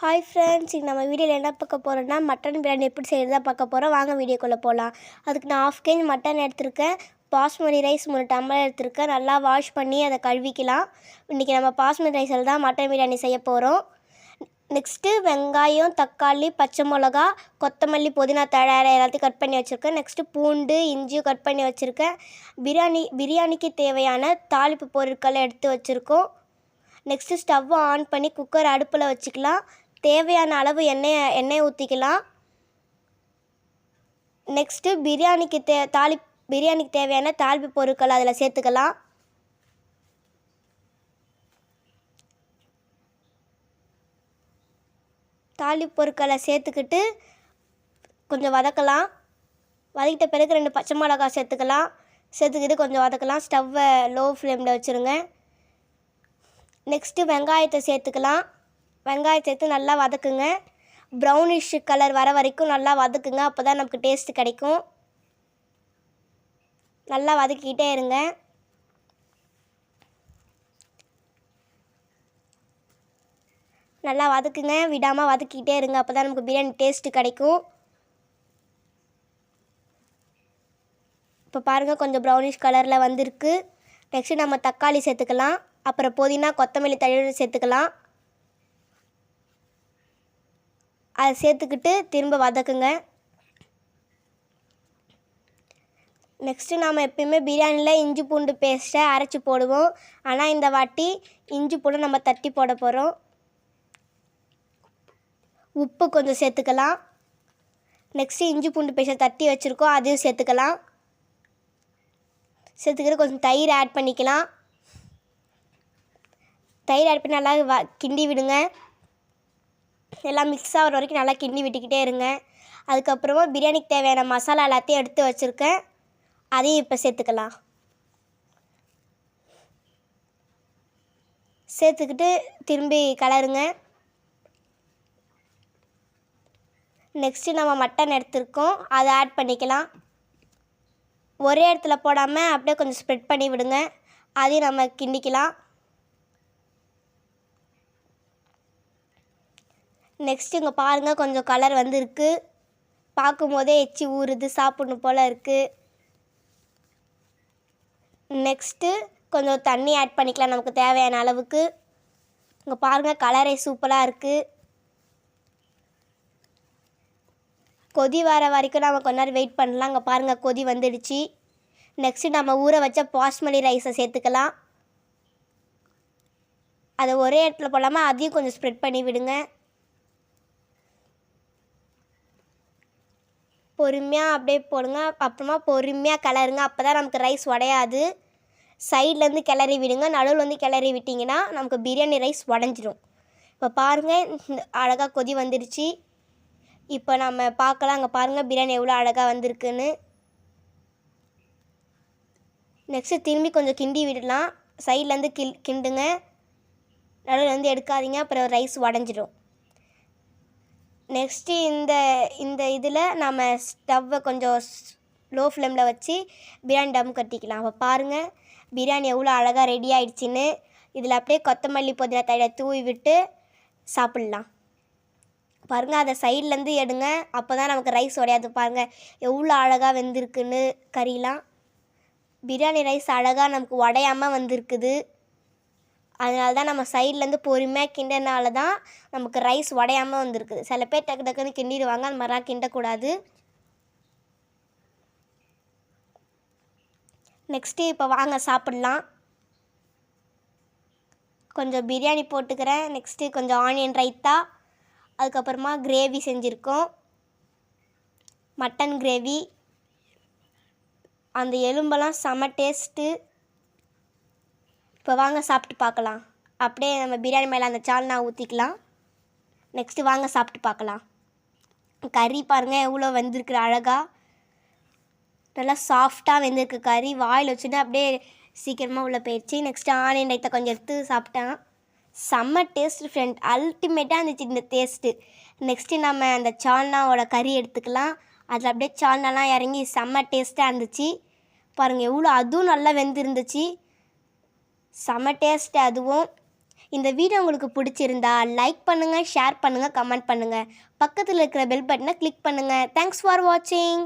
Hi friends இங்கே நம்ம வீடியோவில் என்ன பார்க்க போகிறோம்னா மட்டன் பிரியாணி எப்படி செய்கிறதா பார்க்க போகிறோம் வாங்க வீடியோக்குள்ளே போகலாம் அதுக்கு நான் ஆஃப் கேஜி மட்டன் எடுத்திருக்கேன். பாஸ்மதி ரைஸ் மூணு டம்ளர் எடுத்திருக்கேன். நல்லா வாஷ் பண்ணி அதை கழுவிக்கலாம். இன்றைக்கி நம்ம பாஸ்மதி ரைஸில் தான் மட்டன் பிரியாணி செய்ய போகிறோம் நெக்ஸ்ட்டு வெங்காயம் தக்காளி பச்சை மிளகா கொத்தமல்லி புதினா தழை எல்லாத்தையும் கட் பண்ணி வச்சுருக்கேன். நெக்ஸ்ட்டு பூண்டு இஞ்சியும் கட் பண்ணி வச்சுருக்கேன். பிரியாணி பிரியாணிக்கு தேவையான தாளிப்பு பொருட்களை எடுத்து வச்சுருக்கோம். நெக்ஸ்ட்டு ஸ்டவ்வை ஆன் பண்ணி குக்கர் அடுப்பில் வச்சுக்கலாம். தேவையான அளவு எண்ணெயை எண்ணெய் ஊற்றிக்கலாம் நெக்ஸ்ட்டு பிரியாணிக்கு தே தாளி பிரியாணிக்கு தேவையான தாளிப்பு பொருட்கள் அதில் சேர்த்துக்கலாம். தாளிப்பு பொருட்களை சேர்த்துக்கிட்டு கொஞ்சம் வதக்கலாம். வதக்கிட்ட பிறகு ரெண்டு பச்சை மிளகாய் சேர்த்துக்கலாம். சேர்த்துக்கிட்டு கொஞ்சம் வதக்கலாம். ஸ்டவ்வை லோ ஃப்ளேமில் வச்சுருங்க. நெக்ஸ்ட்டு வெங்காயத்தை சேர்த்துக்கலாம். வெங்காயம் சேர்த்து நல்லா வதக்குங்க. ப்ரௌனிஷ் கலர் வர வரைக்கும் நல்லா வதக்குங்க. அப்போ தான் நமக்கு டேஸ்ட்டு கிடைக்கும். நல்லா வதக்கிக்கிட்டே இருங்க. நல்லா வதக்குங்க. விடாமல் வதக்கிக்கிட்டே இருங்க. அப்போ தான் நமக்கு பிரியாணி டேஸ்ட்டு கிடைக்கும். இப்போ பாருங்கள் கொஞ்சம் ப்ரௌனிஷ் கலரில் வந்திருக்கு. நெக்ஸ்ட்டு நம்ம தக்காளி சேர்த்துக்கலாம். அப்புறம் புதினா கொத்தமல்லி தழை சேர்த்துக்கலாம். அதை சேர்த்துக்கிட்டு திரும்ப வதக்குங்க. நெக்ஸ்ட்டு நாம் எப்பயுமே பிரியாணியில் இஞ்சி பூண்டு பேஸ்ட்டை அரைச்சி போடுவோம். ஆனால் இந்த வாட்டி இஞ்சி பூண்டு நம்ம தட்டி போட போகிறோம் உப்பு கொஞ்சம் சேர்த்துக்கலாம். நெக்ஸ்ட்டு இஞ்சி பூண்டு பேஸ்ட்டை தட்டி வச்சுருக்கோம் அதையும் சேர்த்துக்கலாம். சேர்த்துக்கிட்டு கொஞ்சம் தயிர் ஆட் பண்ணிக்கலாம். தயிர் ஆட் பண்ணி நல்லா வ கிண்டி விடுங்க. எல்லாம் மிக்ஸ் ஆகிற வரைக்கும் நல்லா கிண்டி விட்டுக்கிட்டே இருங்க. அதுக்கப்புறமா பிரியாணிக்கு தேவையான மசாலா எல்லாத்தையும் எடுத்து வச்சுருக்கேன். அதையும் இப்போ சேர்த்துக்கலாம். சேர்த்துக்கிட்டு திரும்பி கலருங்க. நெக்ஸ்ட்டு நம்ம மட்டன் எடுத்துருக்கோம். அதை ஆட் பண்ணிக்கலாம். ஒரே இடத்துல போடாமல் அப்படியே கொஞ்சம் ஸ்ப்ரெட் பண்ணி விடுங்க. அதையும் நம்ம கிண்டிக்கலாம். நெக்ஸ்ட் இங்கே பாருங்கள் கொஞ்சம் கலர் வந்துருக்கு. பார்க்கும்போதே எச்சி ஊறுது சாப்பிட்ணும் போல் இருக்குது நெக்ஸ்ட்டு கொஞ்சம் தண்ணி ஆட் பண்ணிக்கலாம் நமக்கு தேவையான அளவுக்கு. இங்கே பாருங்கள் கலரே சூப்பராக இருக்குது கொதி வர வரைக்கும் நம்ம கொஞ்ச நேரம் வெயிட் பண்ணலாம். இங்கே பாருங்கள் கொதி வந்துடுச்சு. நெக்ஸ்ட்டு நம்ம ஊற வச்ச பாஸ்மலி ரைஸை சேர்த்துக்கலாம். அதை ஒரே இடத்துல போடாமல் அதையும் கொஞ்சம் ஸ்ப்ரெட் பண்ணி விடுங்க. பொறுமையாக அப்படியே போடுங்க. அப்புறமா பொறுமையாக கிளறுங்க. அப்போ தான் நமக்கு ரைஸ் உடையாது. சைட்லேருந்து கிளறி விடுங்க. நடுவில் வந்து கிளறி விட்டிங்கன்னா நமக்கு பிரியாணி ரைஸ் உடஞ்சிரும். இப்போ பாருங்கள் இந்த அழகாக கொதி வந்துடுச்சு இப்போ நம்ம பார்க்கலாம். அங்கே பாருங்கள் பிரியாணி எவ்வளோ அழகாக வந்திருக்குன்னு. நெக்ஸ்ட்டு திரும்பி கொஞ்சம் கிண்டி விடலாம். சைட்லேருந்து கில் கிண்டுங்க. நடுவில் வந்து எடுக்காதீங்க. அப்புறம் ரைஸ் உடஞ்சிரும். நெக்ஸ்ட்டு இந்த இந்த இதில் நம்ம ஸ்டவ்வை கொஞ்சம் லோ ஃப்ளேமில் வச்சு பிரியாணி டம் கட்டிக்கலாம். அப்போ பாருங்கள் பிரியாணி எவ்வளோ அழகாக ரெடி ஆயிடுச்சின்னு. இதில் அப்படியே கொத்தமல்லி புதினா தழையை தூவி விட்டு சாப்பிட்லாம். பாருங்கள் அதை சைட்லேருந்து எடுங்க. அப்போ தான் நமக்கு ரைஸ் உடையாது. பாருங்கள் எவ்வளோ அழகாக வெந்திருக்குன்னு கறிலாம். பிரியாணி ரைஸ் அழகாக நமக்கு உடையாமல் வந்திருக்குது. அதனால தான் நம்ம சைட்லேருந்து பொறுமையாக கிண்டனால தான் நமக்கு ரைஸ் உடையாமல் வந்திருக்குது. சில பேர் டக்கு டக்குன்னு கிண்டிடுவாங்க. அந்த மாதிரிலாம் கிண்டக்கூடாது. நெக்ஸ்ட்டு இப்போ வாங்க சாப்பிட்லாம். கொஞ்சம் பிரியாணி போட்டுக்கிறேன். நெக்ஸ்ட்டு கொஞ்சம் ஆனியன் ரைத்தா அதுக்கப்புறமா கிரேவி செஞ்சுருக்கோம். மட்டன் கிரேவி அந்த எலும்பெல்லாம் செம டேஸ்ட்டு இப்போ வாங்க சாப்பிட்டு பார்க்கலாம். அப்படியே நம்ம பிரியாணி மேலே அந்த சால்னா ஊற்றிக்கலாம் நெக்ஸ்ட்டு வாங்க சாப்பிட்டு பார்க்கலாம். கறி பாருங்கள் எவ்வளோ வெந்திருக்குற அழகாக நல்லா சாஃப்டாக வெந்திருக்கு கறி. வாயில் வச்சுட்டு அப்படியே சீக்கிரமாக உள்ளே போயிடுச்சு நெக்ஸ்ட்டு ஆனியன் ரைத்தை கொஞ்சம் எடுத்து சாப்பிட்டேன். செம்ம டேஸ்ட் ஃப்ரெண்ட் அல்டிமேட்டாக இருந்துச்சு இந்த டேஸ்ட்டு நெக்ஸ்ட்டு நம்ம அந்த சால்னாவோட கறி எடுத்துக்கலாம். அதில் அப்படியே சால்னாலாம் இறங்கி செம்ம டேஸ்ட்டாக இருந்துச்சு. பாருங்கள் எவ்வளோ அதுவும் நல்லா வெந்திருந்துச்சு. செம டேஸ்ட் அதுவும். இந்த வீடியோ உங்களுக்கு பிடிச்சிருந்தா லைக் பண்ணுங்கள் ஷேர் பண்ணுங்கள் கமெண்ட் பண்ணுங்கள் பக்கத்தில் இருக்கிற பெல் பட்டனை கிளிக் பண்ணுங்கள் தேங்க்ஸ் ஃபார் வாட்சிங்